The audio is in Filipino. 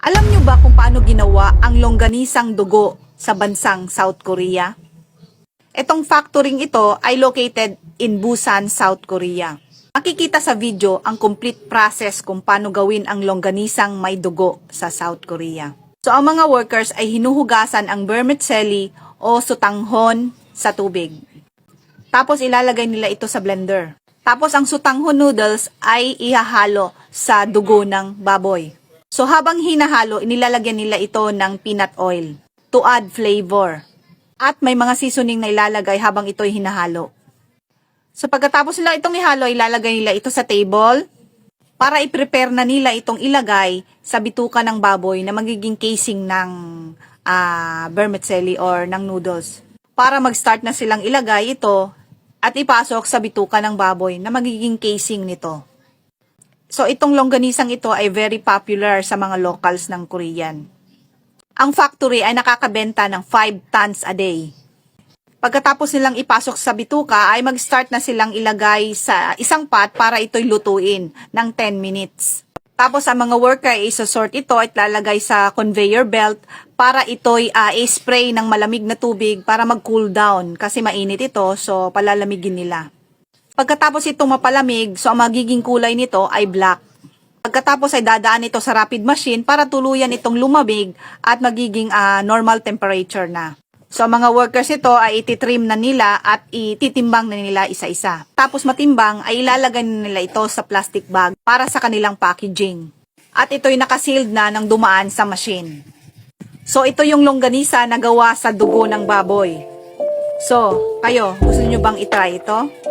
Alam nyo ba kung paano ginawa ang longganisang dugo sa bansang South Korea? Itong factoring ito ay located in Busan, South Korea. Makikita sa video ang complete process kung paano gawin ang longganisang may dugo sa South Korea. So ang mga workers ay hinuhugasan ang vermicelli o sutanghon sa tubig. Tapos ilalagay nila ito sa blender. Tapos ang sutanghon noodles ay ihahalo sa dugo ng baboy. So habang hinahalo, inilalagyan nila ito ng peanut oil to add flavor. At may mga seasoning na ilalagay habang ito'y hinahalo. So pagkatapos nila itong ihalo, ilalagay nila ito sa table para i-prepare na nila itong ilagay sa bituka ng baboy na magiging casing ng ah, vermicelli or ng noodles. Para mag-start na silang ilagay ito at ipasok sa bituka ng baboy na magiging casing nito. So itong longganisang ito ay very popular sa mga locals ng Korean. Ang factory ay nakakabenta ng 5 tons a day. Pagkatapos nilang ipasok sa bituka ay mag-start na silang ilagay sa isang pot para ito'y lutuin ng 10 minutes. Tapos ang mga worker ay isosort ito at lalagay sa conveyor belt para ito'y ah, i-spray ng malamig na tubig para mag-cool down kasi mainit ito so palalamigin nila. Pagkatapos itong mapalamig, so ang magiging kulay nito ay black. Pagkatapos ay dadaan ito sa rapid machine para tuluyan itong lumamig at magiging ah, normal temperature na. So ang mga workers nito ay ititrim na nila at ititimbang na nila isa-isa. Tapos matimbang ay ilalagay nila ito sa plastic bag para sa kanilang packaging. At ito'y nakasealed na ng dumaan sa machine. So ito yung longganisa na gawa sa dugo ng baboy. So, kayo, gusto nyo bang itry ito?